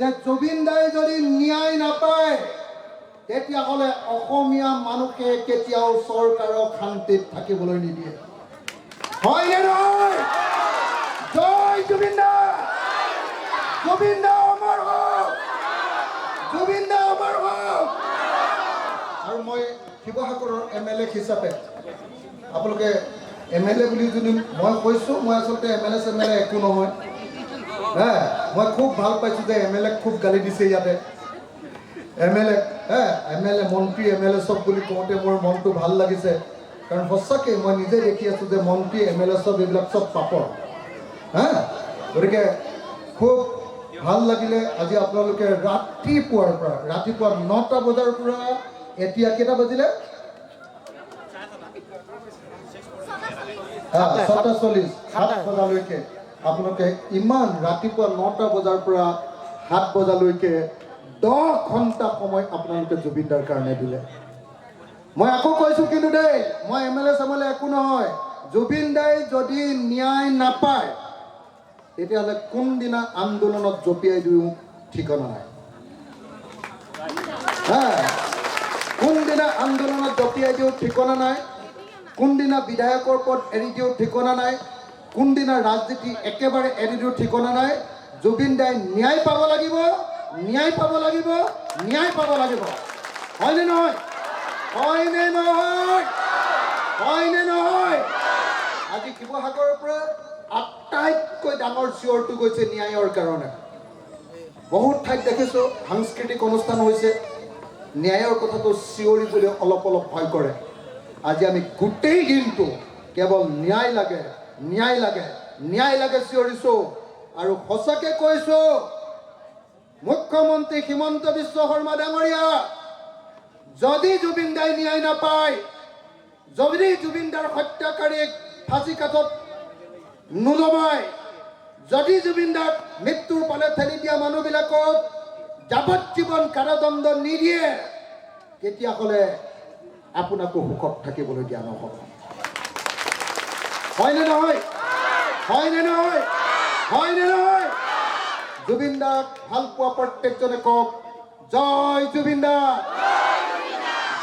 যে জুবিন দাই যদি ন্যায় নাপায় তেতিয়াহ'লে অসমীয়া মানুহে কেতিয়াও চৰকাৰক শান্তিত থাকিবলৈ নিদিয়ে। হয়নে নহয়? জয় অমৰ হওক! অমৰ হওক! আৰু মই শিৱসাগৰৰ এম এল এ হিচাপে আপোনালোকে এম এল এ বুলি যদি মই কৈছোঁ মই আচলতে এম এল এ চেম এল এ একো নহয়। হে মই খুব ভালো পাইছোঁ যে এম এল এক খুব গালি দিছে ইয়াতে। এম এল এ হে এম এল এ মন্ত্ৰী এম এল এ চব বুলি কওঁতে মোৰ মনটো ভালো লাগিছে। কাৰণ সঁচাকৈ মই নিজে দেখি আছোঁ যে মন্ত্ৰী এম এল এ চব এইবিলাক চব পাপৰ। হা গতিকে খুব ভালো লাগিলে আজি আপোনালোকে ৰাতিপুৱাৰ পৰা ৰাতিপুৱা নটা বজাৰ পৰা এতিয়া কেইটা বাজিলে? ছটা। চল্লিছ সাত বজালৈকে। আপোনালোকে ইমান ৰাতিপুৱা নটা বজাৰ পৰা সাত বজালৈকে দহ ঘণ্টা সময় আপোনালোকে জুবিনদাৰ কাৰণে দিলে। মই আকৌ কৈছোঁ কিন্তু দেই মই এম এল এ চেম এল এ একো নহয়। জুবিন দাই যদি ন্যায় নাপায় তেতিয়াহ'লে কোনদিনা আন্দোলনত জঁপিয়াই দিওঁ ঠিকনা নাই। হা কোনদিনা আন্দোলনত জঁপিয়াই দিওঁ ঠিকনা নাই কোনদিনা বিধায়কৰ পদ এৰি দিওঁ ঠিকনা নাই কোনদিনা ৰাজনীতি একেবাৰে এৰি দিওঁ ঠিকনা নাই। জুবিন দাই ন্যায় পাব লাগিব, ন্যায় পাব লাগিব, ন্যায় পাব লাগিব। হয়নে নহয়? হয়নে নহয়? হয়নে নহয়? আজি শিৱসাগৰৰ পৰা আটাইতকৈ ডাঙৰ চিঞৰটো গৈছে ন্যায়ৰ কাৰণে। বহুত ঠাইত দেখিছোঁ সাংস্কৃতিক অনুষ্ঠান হৈছে। ন্যায়ৰ কথাটো চিঞৰিবলৈ অলপ অলপ ভয় কৰে। আজি আমি গোটেই দিনটো কেৱল ন্যায় লাগে। ন্যায় লাগে ন্যায় লাগে চিঞৰিছোঁ। আৰু সঁচাকৈ কৈছোঁ, মুখ্যমন্ত্ৰী হিমন্ত বিশ্ব শৰ্মা ডাঙৰীয়া, যদি জুবিন দাই ন্যায় নাপায়, যদি জুবিন দাৰ হত্যাকাৰীক ফাঁচী কাঠত নোলমাই, যদি জুবিন দাক মৃত্যুৰ পালে ঠেলি দিয়া মানুহবিলাকক যাৱজ্জীৱন কাৰাদণ্ড নিদিয়ে, তেতিয়াহ'লে আপোনাকো সুখত থাকিবলৈ দিয়া নহ'ব। হয়নে নহয় হয়নে নহয় হয়নে নহয় জুবিন দাক ভালো পোৱা প্ৰত্যেকজনে কওক জয় জুবিন দা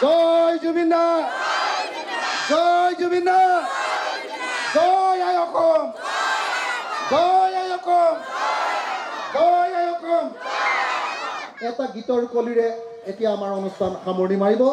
জয় জুবিন দা জয় জুবিন দা জয় আই জয় আই জয় আই এটা গীতৰ কলিৰে এতিয়া আমাৰ অনুষ্ঠান সামৰণি মাৰিব।